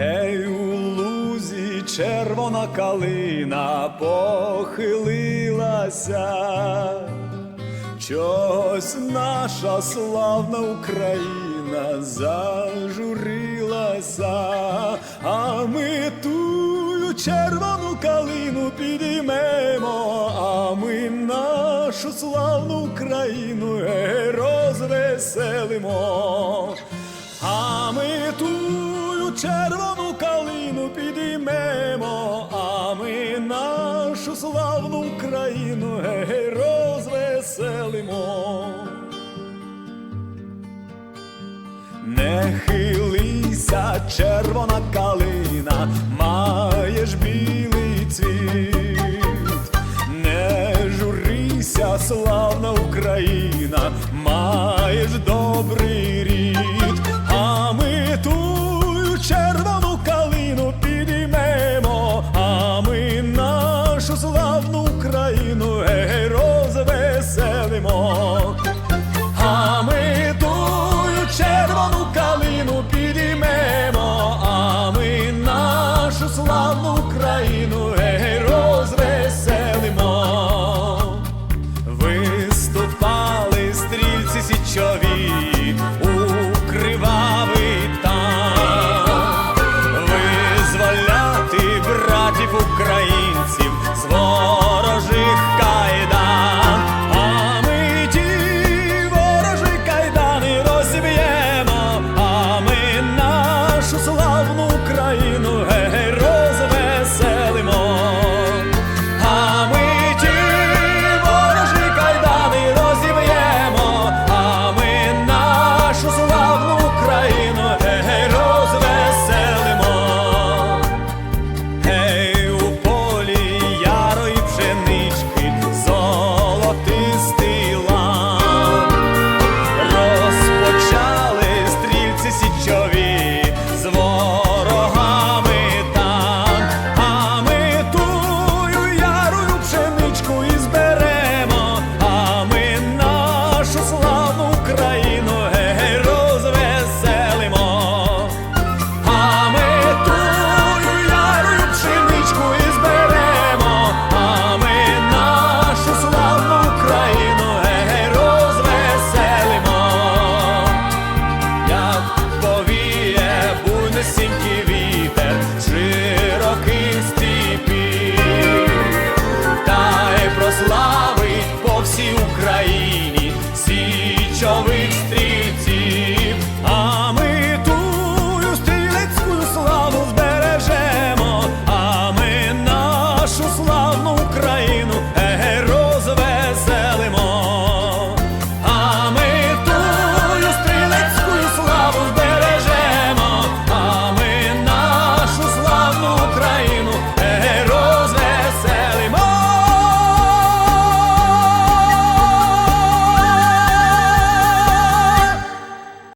Гей, у лузі червона калина похилилася. Чогось наша славна Україна зажурилася, а ми тую червону калину підіймемо, а ми нашу славну Україну е, розвеселимо, а ми тую червону Україну е, розвеселимо. Не хилися, червона калина, маєш білий цвіт, не журися, славна Україна, маєш добрий Show.